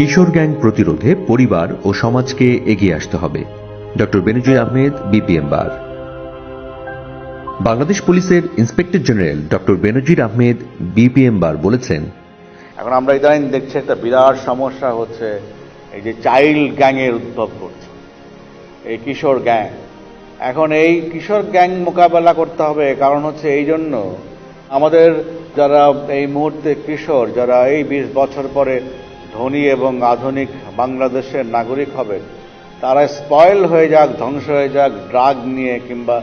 কিশোর gang প্রতিরোধে পরিবার ও সমাজকে এগিয়ে আসতে হবে। Doctor Benazir Ahmed, BPM bar. Bangladesh পুলিশের inspector general doctor Benazir Ahmed, BPM bar বলেছেন, এখন আমরা ইদানিং দেখছি একটা বিরাট সমস্যা হচ্ছে, এই যে চাইল্ড গ্যাংয়ের উদ্ভব করছে এই কিশোর গ্যাং। এখন এই কিশোর গ্যাং মোকাবেলা করতে হবে, কারণ হচ্ছে এই জন্য আমাদের যারা এই মুহূর্তে কিশোর, যারা এই বিশ বছর পরে ধনী এবং আধুনিক বাংলাদেশের নাগরিক হবেন তারা স্পয়েল হয়ে যাক, ধ্বংস হয়ে যাক ড্রাগ নিয়ে কিংবা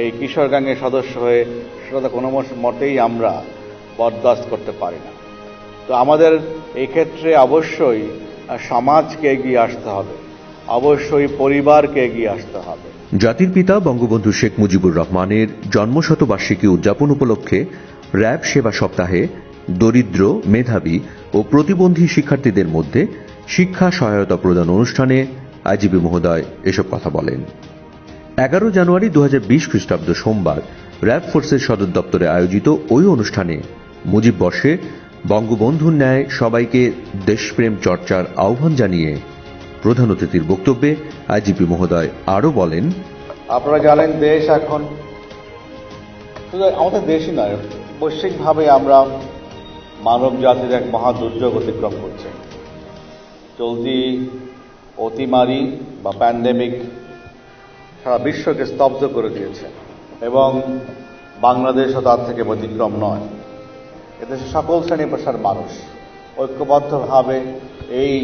এই কিশোর গ্যাংয়ের সদস্য হয়ে, সেটা কোনো মতেই আমরা বরদাস্ত করতে পারি না। তো আমাদের এই ক্ষেত্রে অবশ্যই সমাজকে এগিয়ে আসতে হবে। অবশ্যই পরিবারকে এগিয়ে আসতে হবে। জাতির পিতা বঙ্গবন্ধু শেখ মুজিবুর রহমানের জন্মশতবার্ষিকী উদযাপন উপলক্ষে র্যাব সেবা সপ্তাহে দরিদ্র, মেধাবী ও প্রতিবন্ধী শিক্ষার্থীদের মধ্যে শিক্ষা সহায়তা প্রদান অনুষ্ঠানে আইজিবি মহোদয় এসব কথা বলেন। এগারো জানুয়ারি দু হাজার বিশ খ্রিস্টাব্দ সোমবার র্যাব ফোর্সের সদর দপ্তরে আয়োজিত ওই অনুষ্ঠানে মুজিব বর্ষে বঙ্গবন্ধুর ন্যায় সবাইকে দেশপ্রেম চর্চার আহ্বান জানিয়ে প্রধান অতিথির বক্তব্যে আইজিপি মহোদয় আরও বলেন, আপনারা জানেন দেশ এখন আমাদের দেশই নয়, বৈশ্বিকভাবে আমরা মানব জাতির এক মহা দুর্যোগ অতিক্রম করছে। চলতি অতিমারি বা প্যান্ডেমিক সারা বিশ্বকে স্তব্ধ করে দিয়েছে এবং বাংলাদেশও তার থেকে ব্যতিক্রম নয়। এদেশে সকল শ্রেণি পেশার মানুষ ঐক্যবদ্ধভাবে এই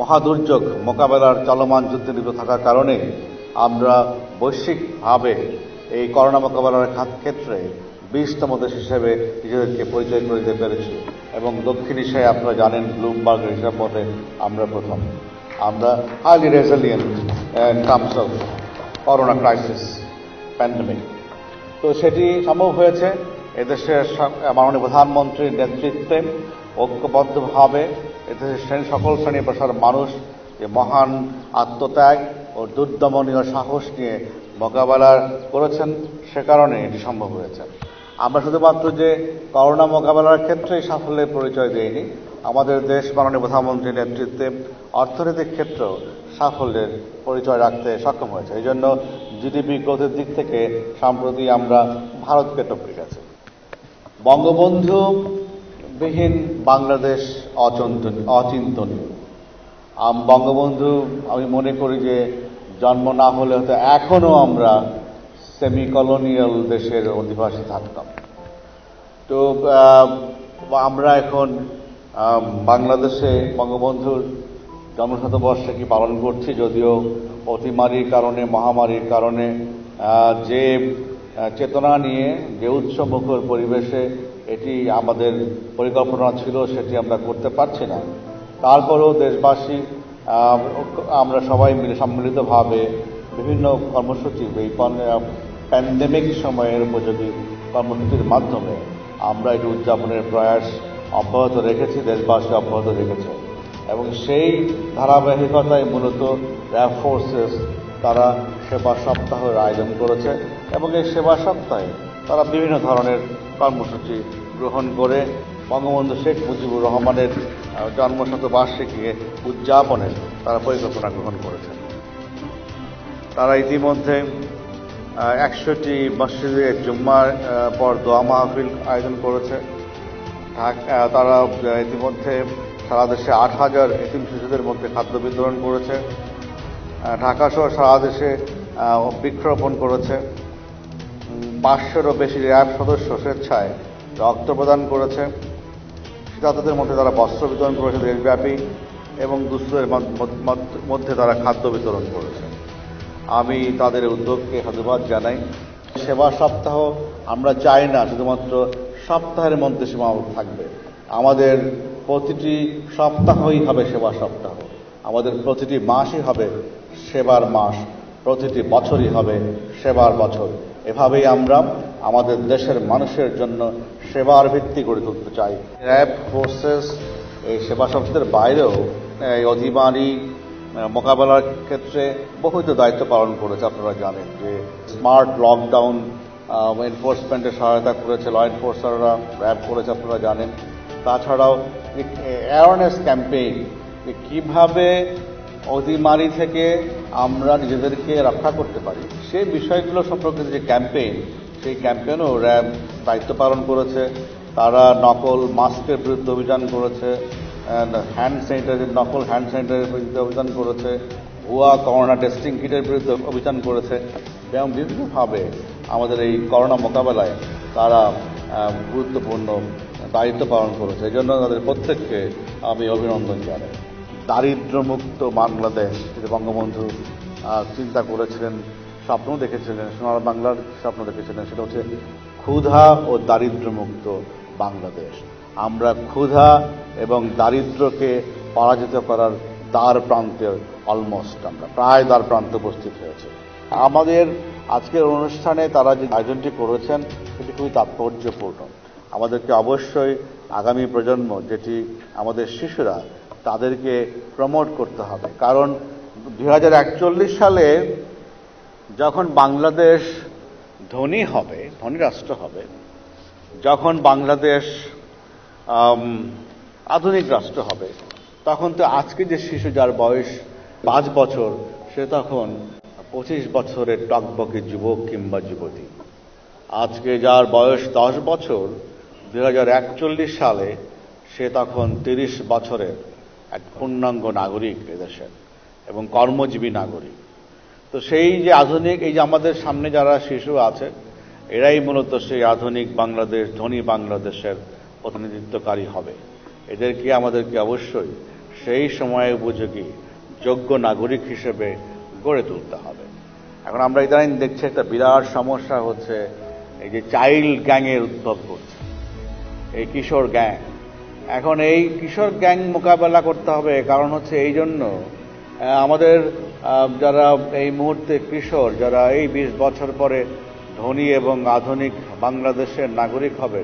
মহাদুর্যোগ মোকাবেলার চলমান যুদ্ধে লিপ্ত থাকার কারণে আমরা বৈশ্বিকভাবে এই করোনা মোকাবেলার ক্ষেত্রে বিশতম দেশ হিসেবে নিজেদেরকে পরিচয় করে দিতে পেরেছি। এবং দক্ষিণ এশিয়ায় আপনারা জানেন ব্লুমবার্গ হিসাব মতে আমরা প্রথম। আমরা highly resilient terms of corona crisis pandemic তো সেটি সম্ভব হয়েছে এদেশের মাননীয় প্রধানমন্ত্রীর নেতৃত্বে ঐক্যবদ্ধভাবে। এদেশের শ্রেণি সকল শ্রেণি পেশার মানুষ যে মহান আত্মত্যাগ ও দুর্দমনীয় সাহস নিয়ে মোকাবেলা করেছেন, সে কারণে এটি সম্ভব হয়েছে। আমরা শুধুমাত্র যে করোনা মোকাবেলার ক্ষেত্রেই সাফল্যের পরিচয় দেইনি, আমাদের দেশ মাননীয় প্রধানমন্ত্রীর নেতৃত্বে অর্থনৈতিক ক্ষেত্রেও সাফল্যের পরিচয় রাখতে সক্ষম হয়েছে। এই জন্য জিডিপি গ্রোথের দিক থেকে সম্প্রতি আমরা ভারতকে টপকে গেছে। বঙ্গবন্ধু বিহীন বাংলাদেশ অচিন্তনীয় বঙ্গবন্ধু, আমি মনে করি যে জন্ম না হলে হয়তো এখনও আমরা সেমি কলোনিয়াল দেশের অধিবাসী থাকতাম। তো আমরা এখন বাংলাদেশে বঙ্গবন্ধুর জন্মশতবর্ষকে পালন করছি যদিও অতিমারির কারণে, মহামারীর কারণে যে চেতনা নিয়ে, যে উৎসবমুখর পরিবেশে এটি আমাদের পরিকল্পনা ছিল, সেটি আমরা করতে পারছি না। তারপরেও দেশবাসী আমরা সবাই মিলে সম্মিলিতভাবে বিভিন্ন কর্মসূচি, এই প্যান্ডেমিক সময়ের উপযোগী কর্মসূচির মাধ্যমে আমরা এটি উদযাপনের প্রয়াস অব্যাহত রেখেছি দেশবাসী অব্যাহত রেখেছে। এবং সেই ধারাবাহিকতায় মূলত র্যাব ফোর্সেস তারা সেবা সপ্তাহের আয়োজন করেছে এবং এই সেবা সপ্তাহে তারা বিভিন্ন ধরনের কর্মসূচি গ্রহণ করে বঙ্গবন্ধু শেখ মুজিবুর রহমানের আহ, জন্মশতবার্ষিকী উদযাপনের তারা পরিকল্পনা গ্রহণ করেছেন। তারা ইতিমধ্যে একশোটি মসজিদে জুম্মার পর দোয়া মাহফিল আয়োজন করেছে। তারা ইতিমধ্যে সারা দেশে আট হাজার এতিম শিশুদের মধ্যে খাদ্য বিতরণ করেছে। আহ, ঢাকা সহ সারা দেশে বৃক্ষরোপণ করেছে। পাঁচশোরও বেশি র্যাব সদস্য স্বেচ্ছায় রক্ত প্রদান করেছে। শীতার্তদের মধ্যে তারা বস্ত্র বিতরণ করেছে দেশব্যাপী এবং দুস্থদের মধ্যে তারা খাদ্য বিতরণ করেছে। আমি তাদের উদ্যোগকে ধন্যবাদ জানাই। সেবা সপ্তাহ আমরা চাই না শুধুমাত্র সপ্তাহের মধ্যে সীমাবদ্ধ থাকবে। আমাদের প্রতিটি সপ্তাহই হবে সেবা সপ্তাহ। আমাদের প্রতিটি মাসই হবে সেবার মাস। প্রতিটি বছরই হবে সেবার বছর। এভাবেই আমরা আমাদের দেশের মানুষের জন্য সেবার ভিত্তি গড়ে তুলতে চাই। র্যাব ফোর্সেস এই সেবা সপ্তাহের বাইরেও এই অধিবারী আহ, মোকাবেলার ক্ষেত্রে বহুবিধ দায়িত্ব পালন করেছে। আপনারা জানেন যে স্মার্ট লকডাউন এনফোর্সমেন্টের সহায়তা করেছে ল এনফোর্সাররা র্যাব করেছে আপনারা জানেন। তাছাড়াও অ্যাওয়ারনেস ক্যাম্পেইন যে কীভাবে অতিমারি থেকে আমরা নিজেদেরকে রক্ষা করতে পারি, সেই বিষয়গুলো সম্পর্কে যে ক্যাম্পেইন সেই ক্যাম্পেইনও র্যাব দায়িত্ব পালন করেছে। তারা নকল মাস্কের বিরুদ্ধে অভিযান করেছে। হ্যান্ড স্যানিটাইজার নকল হ্যান্ড স্যানিটাইজারের বিরুদ্ধে অভিযান করেছে, ভুয়া করোনা টেস্টিং কিটের বিরুদ্ধে অভিযান করেছে। এবং বিভিন্নভাবে আমাদের এই করোনা মোকাবেলায় তারা গুরুত্বপূর্ণ দায়িত্ব পালন করেছে। এই জন্য তাদের প্রত্যেককে আমি অভিনন্দন জানাই। দারিদ্র্যমুক্ত বাংলাদেশ, যেটা বঙ্গবন্ধু চিন্তা করেছিলেন, স্বপ্ন দেখেছিলেন, সোনার বাংলার স্বপ্ন দেখেছিলেন, সেটা হচ্ছে ক্ষুধা ও দারিদ্র্যমুক্ত বাংলাদেশ। আমরা ক্ষুধা এবং দারিদ্র্যকে পরাজিত করার দ্বার প্রান্তে অলমোস্ট আমরা, প্রায় দ্বার প্রান্তে উপস্থিত হয়েছে। আমাদের আজকের অনুষ্ঠানে তারা যে আয়োজনটি করেছেন, সেটি খুবই তাৎপর্যপূর্ণ। আমাদেরকে অবশ্যই আগামী প্রজন্ম, যেটি আমাদের শিশুরা, তাদেরকে প্রমোট করতে হবে। কারণ দু হাজার একচল্লিশ সালে যখন বাংলাদেশ ধনী হবে, ধনী রাষ্ট্র হবে, যখন বাংলাদেশ আধুনিক রাষ্ট্র হবে। তখন তো আজকে যে শিশু যার বয়স পাঁচ বছর, সে তখন পঁচিশ বছরের টকবকে যুবক কিংবা যুবতী। আজকে যার বয়স দশ বছর দু হাজার একচল্লিশ সালে সে তখন তিরিশ বছরের এক পূর্ণাঙ্গ নাগরিক এদেশের এবং কর্মজীবী নাগরিক। তো সেই যে আধুনিক, এই যে আমাদের সামনে যারা শিশু আছে, এরাই মূলত সেই আধুনিক বাংলাদেশ, ধনী বাংলাদেশের প্রতিনিধিত্বকারী হবে। এদেরকে আমাদেরকে অবশ্যই সেই সময়ে উপযোগী, যোগ্য নাগরিক হিসেবে গড়ে তুলতে হবে। এখন আমরা ইদানিং দেখছি একটা বিরাট সমস্যা হচ্ছে, এই যে চাইল্ড গ্যাংয়ের উদ্ভব করছে এই কিশোর গ্যাং। এখন এই কিশোর গ্যাং মোকাবেলা করতে হবে, কারণ হচ্ছে এই জন্য আমাদের যারা এই মুহূর্তে কিশোর, যারা এই বিশ বছর পরে ধনী এবং আধুনিক বাংলাদেশের নাগরিক হবে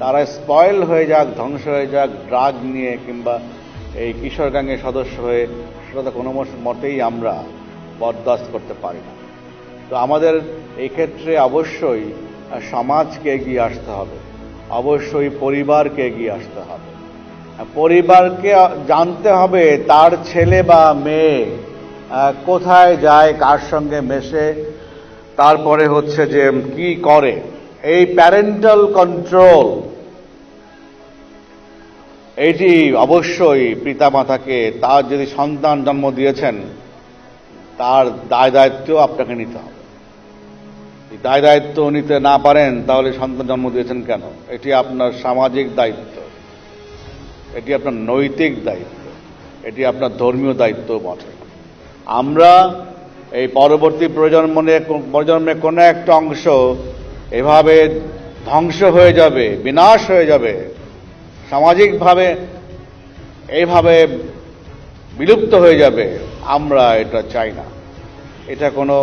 তারা স্পয়েল হয়ে যাক, ধ্বংস হয়ে যাক, ড্রাগ নিয়ে কিংবা এই কিশোর গ্যাংয়ের সদস্য হয়ে, সেটা তো কোনো মতেই আমরা বরদাস্ত করতে পারি না। তো আমাদের এই ক্ষেত্রে অবশ্যই সমাজকে এগিয়ে আসতে হবে। অবশ্যই পরিবারকে এগিয়ে আসতে হবে। পরিবারকে জানতে হবে তার ছেলে বা মেয়ে কোথায় যায়, কার সঙ্গে মেশে, তারপরে হচ্ছে যে কি করে। এই প্যারেন্টাল কন্ট্রোল এইটি অবশ্যই পিতামাতাকে, তার যদি সন্তান জন্ম দিয়েছেন, তার দায় দায়িত্ব আপনাকে নিতে হবে। দায় দায়িত্ব নিতে না পারেন, তাহলে সন্তান জন্ম দিয়েছেন কেন? এটি আপনার সামাজিক দায়িত্ব। এটি আপনার নৈতিক দায়িত্ব। এটি আপনার ধর্মীয় দায়িত্ব বটে। আমরা এই পরবর্তী প্রজন্মে প্রজন্মে কোনো একটা অংশ এভাবে ধ্বংস হয়ে যাবে, বিনাশ হয়ে যাবে। সামাজিকভাবে এইভাবে বিলুপ্ত হয়ে যাবে, আমরা এটা চাই না। এটা কোনো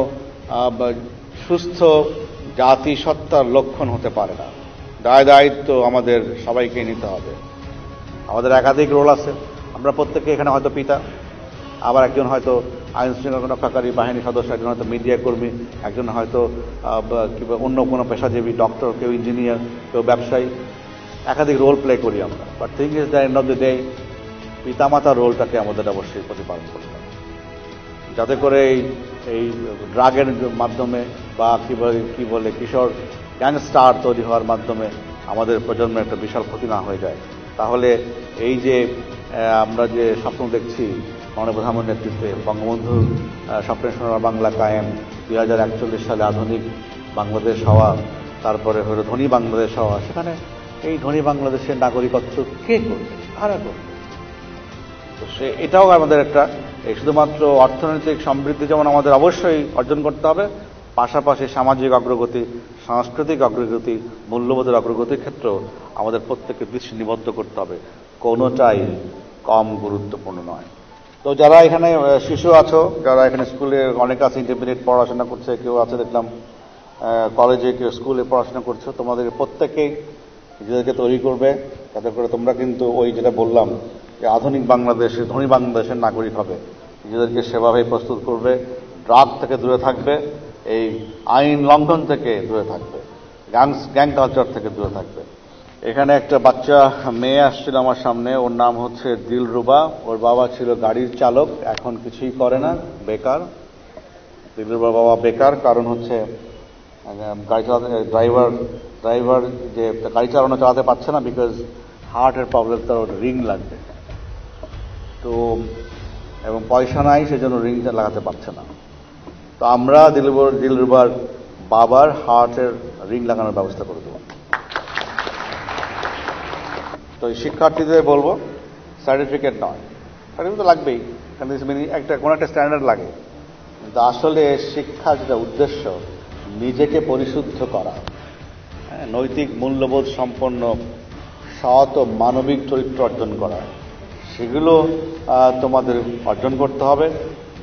সুস্থ জাতিসত্তার লক্ষণ হতে পারে না। দায় দায়িত্ব আমাদের সবাইকে নিতে হবে। আমাদের একাধিক রোল আছে। আমরা প্রত্যেকে এখানে হয়তো পিতা, আবার একজন হয়তো আইন রক্ষাকারী বাহিনী সদস্য, একজন হয়তো মিডিয়া কর্মী, একজন হয়তো কিংবা অন্য কোনো পেশাজীবী, ডক্টর, কেউ ইঞ্জিনিয়ার, কেউ ব্যবসায়ী। একাধিক রোল প্লে করি আমরা। But thing is the end of the day পিতামাতার রোলটাকে আমাদের অবশ্যই প্রতিপালন করতে হবে। যাতে করে এই এই ড্রাগের মাধ্যমে বা কি বলে কি বলে, কিশোর গ্যাংস্টার তৈরি হওয়ার মাধ্যমে আমাদের প্রজন্মের একটা বিশাল ক্ষতি না হয়ে যায়। তাহলে এই যে আমরা যে স্বপ্ন দেখছি মাননীয় প্রধানমন্ত্রীর নেতৃত্বে, বঙ্গবন্ধু স্বপ্নের সোনার বাংলা কায়েম, দুই হাজার একচল্লিশ সালে আধুনিক বাংলাদেশ হওয়া, তারপরে হলো ধনী বাংলাদেশ হওয়া, সেখানে এই ধনী বাংলাদেশের নাগরিকত্ব কে করবে? কারা করবে? তো সে, এটাও আমাদের একটা, এই শুধুমাত্র অর্থনৈতিক সমৃদ্ধি যেমন আমাদের অবশ্যই অর্জন করতে হবে, পাশাপাশি সামাজিক অগ্রগতি, সাংস্কৃতিক অগ্রগতি, মূল্যবোধের অগ্রগতির ক্ষেত্রেও আমাদের প্রত্যেককে দৃষ্টি নিবদ্ধ করতে হবে। কোনোটাই কম গুরুত্বপূর্ণ নয়। তো যারা এখানে শিশু আছো, যারা এখানে স্কুলে অনেক আছে ইন্টারমিডিয়েট পড়াশোনা করছে, কেউ আছে দেখলাম কলেজে কেউ স্কুলে পড়াশোনা করছ, তোমাদের প্রত্যেকেই নিজেদেরকে তৈরি করবে যাতে করে তোমরা কিন্তু ওই যেটা বললাম যে আধুনিক বাংলাদেশে, ধনী বাংলাদেশের নাগরিক হবে। নিজেদেরকে সেভাবে প্রস্তুত করবে, ড্রাগ থেকে দূরে থাকবে, এই আইন লঙ্ঘন থেকে দূরে থাকবে গ্যাং গ্যাং কালচার থেকে দূরে থাকবে। এখানে একটা বাচ্চা, মেয়ে আসছিল আমার সামনে, ওর নাম হচ্ছে দিলরুবা, ওর বাবা ছিল গাড়ির চালক, এখন কিছুই করে না, বেকার। দিলরুবার বাবা বেকার, কারণ হচ্ছে গাড়ি চালাতে, ড্রাইভার ড্রাইভার যে গাড়ি চালানো চালাতে পারছে না বিকজ হার্টের প্রবলেম তার ওর রিং লাগবে। তো, এবং পয়সা নাই, সেজন্য রিংটা লাগাতে পারছে না। তো আমরা দিলরুবার দিলরুবার বাবার হার্টের রিং লাগানোর ব্যবস্থা করে দেবো। তো শিক্ষার্থীদের বলব সার্টিফিকেট নয়। সার্টিফিকেট তো লাগবেই। কারণ একটা, কোনো একটা স্ট্যান্ডার্ড লাগে। কিন্তু আসলে শিক্ষার যেটা উদ্দেশ্য, নিজেকে পরিশুদ্ধ করা। নৈতিক মূল্যবোধ সম্পন্ন সৎ ও মানবিক চরিত্র অর্জন করা। সেগুলো তোমাদের অর্জন করতে হবে।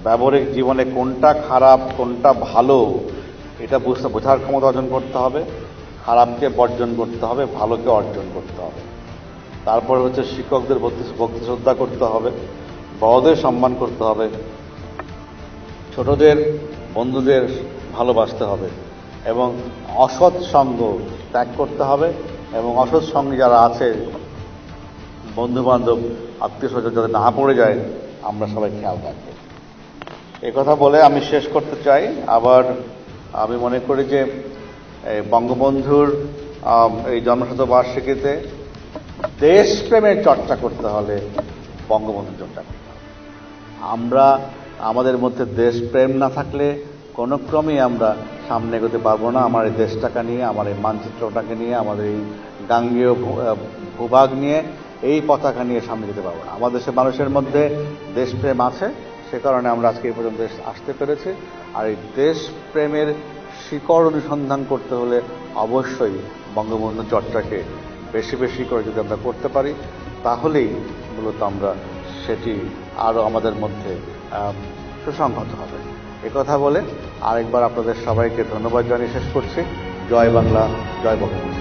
ব্যবহারিক জীবনে কোনটা খারাপ, কোনটা ভালো, এটা বুঝতে, বোঝার ক্ষমতা অর্জন করতে হবে। খারাপকে বর্জন করতে হবে, ভালোকে অর্জন করতে হবে। তারপর হচ্ছে শিক্ষকদের ভক্তি শ্রদ্ধা করতে হবে, বড়দের সম্মান করতে হবে, ছোটদের, বন্ধুদের ভালোবাসতে হবে। এবং অসৎ সঙ্গ ত্যাগ করতে হবে এবং অসৎ সঙ্গে যারা আছে বন্ধু বান্ধব আত্মীয় স্বজন যাতে না পড়ে যায়, আমরা সবাই খেয়াল রাখব। কথা বলে আমি শেষ করতে চাই। আবার আমি মনে করি যে বঙ্গবন্ধুর এই জন্মশতবার্ষিকীতে দেশপ্রেমের চর্চা করতে হলে বঙ্গবন্ধুর চর্চা করতে আমরা, আমাদের মধ্যে দেশপ্রেম না থাকলে কোনো ক্রমেই আমরা সামনে এগোতে পারব না। আমার এই দেশটাকে নিয়ে, আমার এই মানচিত্রটাকে নিয়ে, আমাদের এই গাঙ্গেয় ভূভাগ নিয়ে এই পতাকা নিয়ে সামনে যেতে পারব না। আমাদের দেশের মানুষের মধ্যে দেশপ্রেম আছে, সে কারণে আমরা আজকে এই পর্যন্ত আসতে পেরেছি। আর এই দেশপ্রেমের শিকড় অনুসন্ধান করতে হলে অবশ্যই বঙ্গবন্ধু চর্চাকে বেশি বেশি করে যদি আমরা করতে পারি, তাহলেই মূলত আমরা সেটি আরও আমাদের মধ্যে সুসংহত হবে। কথা বলে আরেকবার আপনাদের সবাইকে ধন্যবাদ জানিয়ে শেষ করছি। জয় বাংলা জয় বঙ্গবন্ধু।